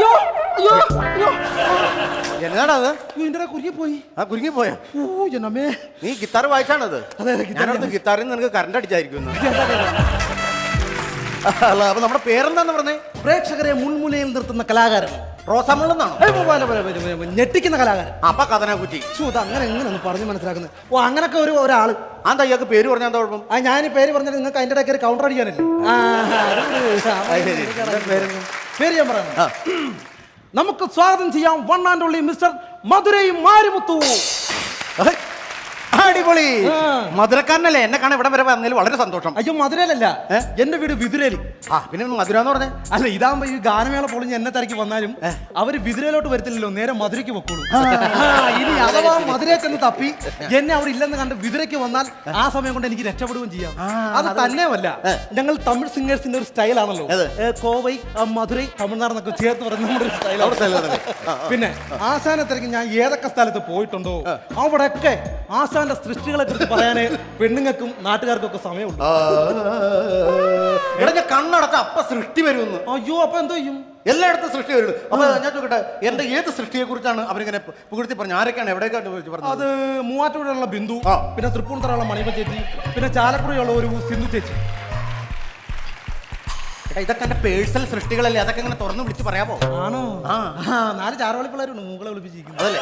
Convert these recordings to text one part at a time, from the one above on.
അയ്യോ അയ്യോ. അയ്യോ എന്നാടാ നിന്റെ കുരുങ്ങി പോയി? ആ കുരുങ്ങി പോയാ? ഓ ജനമേ. നീ ഗിത്താർ വായിച്ചാണത്. അതെ, അതെ, ഗിത്താർ ഞാനടുത്ത് ഗിത്താറിൽ നിന്ന് നിനക്ക് കറണ്ട് അടിച്ചായിരിക്കും അല്ല അപ്പൊ നമ്മുടെ പേരെന്താന്ന് പറഞ്ഞേ? പ്രേക്ഷകരെ മുൾമുലയിൽ നിർത്തുന്ന കലാകാരൻ. റോസാമുള്ളെന്നാണോ ഞെട്ടിക്കുന്ന കലാകാരൻ. അപ്പൊ കഥന കുറ്റി ചൂ ഇത് അങ്ങനെ എങ്ങനെ പറഞ്ഞു മനസ്സിലാക്കുന്നത്? ഓ അങ്ങനൊക്കെ ഒരു ഒരാൾ. അന്താ ഇയാൾക്ക് പേര് പറഞ്ഞാൽ എന്താ കുഴപ്പം? ആ ഞാൻ പേര് പറഞ്ഞാൽ നിങ്ങൾക്ക് അതിന്റെ ഇടയ്ക്ക് ഒരു കൗണ്ടർ അടിക്കാനല്ലേ? ആ, പേര്? ഞാൻ പറയാം നമുക്ക് സ്വാഗതം ചെയ്യാം one and only mister Madurai Marimuthu. അടിപൊളി. മധുരക്കാരനല്ലേ? എന്നെ കാണാൻ ഇവിടെ വരെ വന്നതിൽ വളരെ സന്തോഷം. അയ്യോ മധുരയിലല്ല? എന്റെ വീട് വിതുരയിൽ ആ പിന്നെ മധുര എന്ന് പറഞ്ഞേ? അല്ല ഇതാകുമ്പോ ഈ ഗാനമേള പൊളിഞ്ഞ് എന്നെ തിരക്കി വന്നാലും അവർ വിതുരയിലോട്ട് വരത്തില്ലല്ലോ നേരെ മധുരയ്ക്ക് പൊക്കോളൂ. ഇനി അഥവാ മധുരയ്ക്ക് ഒന്ന് തപ്പി എന്നെ അവിടെ ഇല്ലെന്ന് കണ്ട് വിതുരയ്ക്ക് വന്നാൽ ആ സമയം കൊണ്ട് എനിക്ക് രക്ഷപ്പെടുകയും ചെയ്യാം. അത് തന്നെയല്ല ഞങ്ങൾ തമിഴ് സിംഗേഴ്സിന്റെ ഒരു സ്റ്റൈലാണല്ലോ? കോവൈ മധുരൈ തമിഴ്നാട് എന്നൊക്കെ ചേർത്ത് പറയുന്ന നമ്മുടെ ഒരു സ്റ്റൈലാണ്. പിന്നെ ആശാനെ തിരക്കി ഞാൻ ഏതൊക്കെ സ്ഥലത്ത് പോയിട്ടുണ്ടോ അവിടെയൊക്കെ ആശാന്റെ സൃഷ്ടികളെ കുറിച്ച് പറയാനേ പെണ്ണുങ്ങൾക്കും നാട്ടുകാർക്കും ഒക്കെ സമയമുണ്ട്. എടാ ഞാൻ കണ്ണടച്ച അപ്പ സൃഷ്ടി വരുമെന്ന്. അയ്യോ അപ്പൊ എന്തോ ചെയ്യും? എല്ലായിടത്തും സൃഷ്ടി വരുന്നു അപ്പൊ ഞാൻ ചോദിക്കട്ടെ എന്റെ ഏത് സൃഷ്ടിയെ കുറിച്ചാണ് അവരിങ്ങനെ പുകഴ്ത്തി പറഞ്ഞു ആരൊക്കെയാണ് എവിടെയൊക്കെ പറഞ്ഞത്? അത് മൂവാറ്റുപുഴയുള്ള ബിന്ദു പിന്നെ തൃപ്പൂണിത്തറയുള്ള മണിമ ചേച്ചി പിന്നെ ചാലക്കുടിയുള്ള ഒരു സിന്ധു ചേച്ചി. ഇതൊക്കെ എന്റെ പേഴ്സണൽ സൃഷ്ടികളല്ലേ? അതൊക്കെ ഇങ്ങനെ തുറന്നു വിളിച്ച് പറയാമോ ആണോ? ആ. ആ നാല് ചാറുവളി പിള്ളേരുണ്ട് മൂക്കളെ വിളിപ്പിച്ചിരിക്കുന്നു. അതല്ലേ?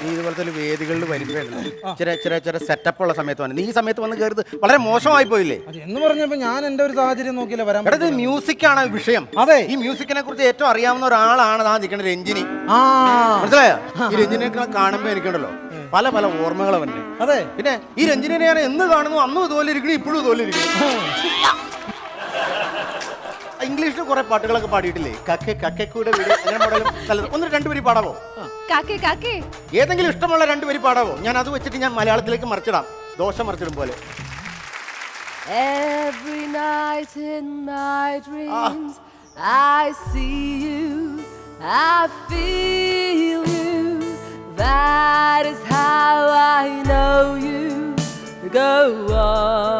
നീ ഇതുപോലത്തെ ഒരു വേദികളിൽ വരുമ്പോഴല്ലോ ചില ചില ചില സെറ്റപ്പ് ഉള്ള സമയത്ത് വന്നു. നീ ഈ സമയത്ത് വന്ന് കയറുന്നത് വളരെ മോശമായി പോയില്ലേ? അത് എന്ന് പറഞ്ഞപ്പോ ഞാൻ എന്റെ ഒരു സാഹചര്യം നോക്കിയില്ല വരാൻ എടാ ഇത് മ്യൂസിക് ആണ് വിഷയം. അതെ. ഈ മ്യൂസിക്കിനെ കുറിച്ച് ഏറ്റവും അറിയാവുന്ന ഒരാളാണ് ആ നിൽക്കുന്ന രഞ്ജിനി ആ. മനസ്സിലായോ? ഈ രഞ്ജിനെ കാണുമ്പോ എനിക്കുണ്ടല്ലോ. പല പല ഓർമ്മകൾ അവന്റെ അതെ. പിന്നെ ഈ രഞ്ജിനെ ഞാൻ എന്ന് കാണുന്നു അന്നും ഇതുപോലെ ഇരിക്കണം ഇപ്പോഴും ഇതുപോലെ ഇരിക്കണം. ഇംഗ്ലീഷിൽ കുറെ പാട്ടുകളൊക്കെ പാടിയിട്ടില്ലേ? കക്കെ കക്കക്കൂടെ വീട് അങ്ങനെ മോഡലും കലർ ഒന്ന് രണ്ടുപേരി പാടാവോ? കാക്കേ കാക്കേ. ഏതെങ്കിലും ഇഷ്ടമുള്ള രണ്ടുപേരി പാടാവോ? ഞാൻ അത് വെച്ചിട്ട് ഞാൻ മലയാളത്തിലേക്ക് മറിച്ചിടാം. ദോഷം മറിച്ചിടും പോലെ. Every night in my dreams I see you I feel you. That is how I know you. Go on.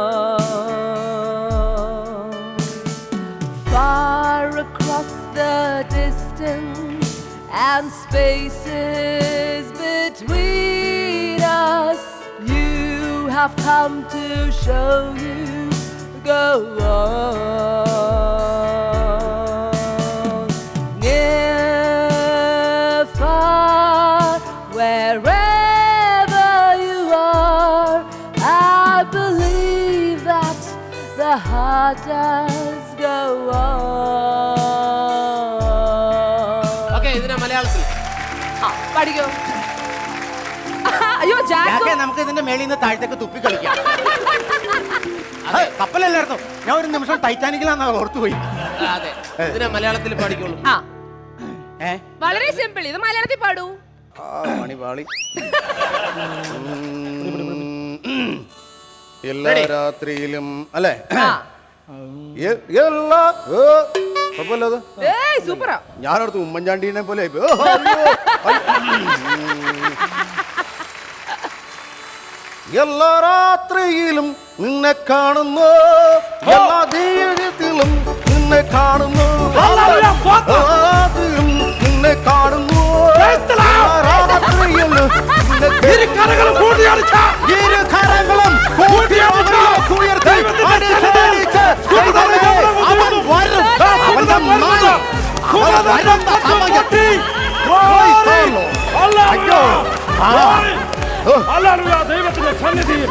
The distance and spaces between us, you have come to show you. Go on. Near, far, wherever you are, I believe that the heart does go on. Okay ഇതിനെ മലയാളത്തിൽ? ആ, പഠിക്കോ. അയ്യോ Jack. നമുക്ക് ഇതിന്റെ മേളിൽ നിന്ന് താഴത്തേക്ക് തുപ്പി കളിക്കാം. അതെ. കപ്പലല്ലായിരുന്നു. ഞാൻ ഒരു നിമിഷം ടൈറ്റാനിക്കിലാന്ന് ഓർത്തുപോയി. അതെ ഇതിനെ മലയാളത്തിൽ പഠിക്കുള്ളൂ. ആ. ഏ? വളരെ സിമ്പിൾ ഇത് മലയാളത്തിൽ പാടൂ. ആ, മണിപാളി ഉം. എല്ലാ രാത്രിയിലും അല്ലേ? ആ. എ- എല്ലാ ഏ, കുഴപ്പമില്ല അത്. ഏയ് സൂപ്പറാ. ഞാനടുത്ത് ഉമ്മൻചാണ്ടീനെ പോലെ ആയിപ്പോയി. ഓ, അയ്യോ, അയ്യോ. എല്ലാ രാത്രിയിലും നിന്നെ കാണുന്നു. എല്ലാ ജീവിതത്തിലും നിന്നെ കാണുന്നു. അല്ലാതെ ദൈവത്തിന്റെ സന്നിധിയിൽ.